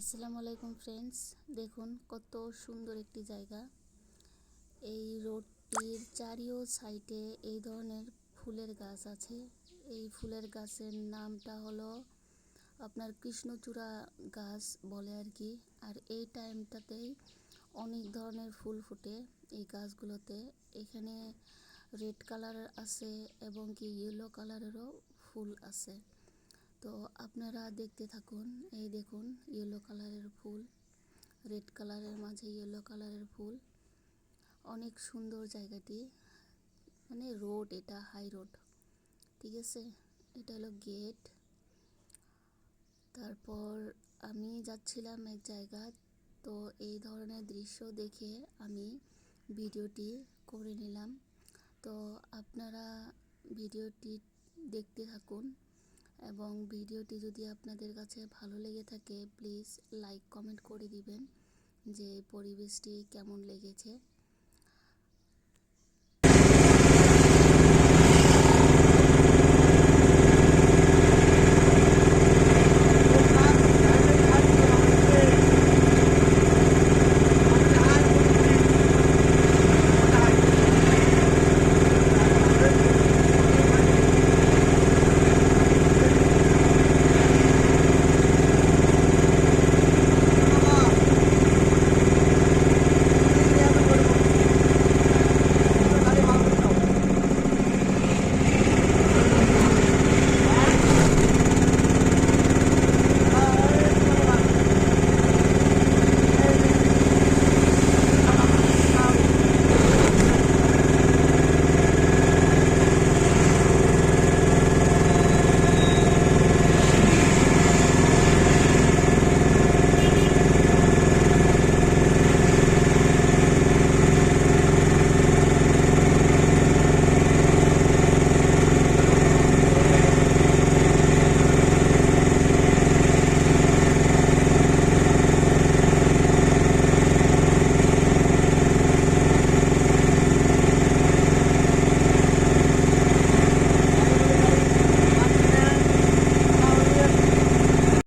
আসসালামু আলাইকুম ফ্রেন্ডস দেখুন কত সুন্দর একটি জায়গা। এই রোডটির চারিও সাইডে এই ধরনের ফুলের গাছ আছে। এই ফুলের গাছের নামটা হলো আপনার কৃষ্ণচূড়া গাছ বলে আর কি। আর এই টাইমটাতেই অনেক ধরনের ফুল ফুটে এই গাছগুলোতে। এখানে রেড কালার আছে এবং কি ইয়েলো কালারেরও ফুল আছে। তো আপনারা দেখতে থাকুন, এই দেখুন ইয়েলো কালারের ফুল রেড কালারের মাঝে ইয়েলো কালারের ফুল। অনেক সুন্দর জায়গাটি মানে রোড এটা হাই রোড ঠিক আছে? এটা হলো গেট তারপর আমি যাচ্ছিলাম এক জায়গা, তো এই ধরনের দৃশ্য দেখে আমি ভিডিওটি করে নিলাম। তো আপনারা ভিডিওটি দেখতে থাকুন। এবং ভিডিওটি যদি আপনাদের কাছে ভালো লেগে থাকে প্লিজ লাইক কমেন্ট করে দিবেন যে পরিবেশটি কেমন লেগেছে।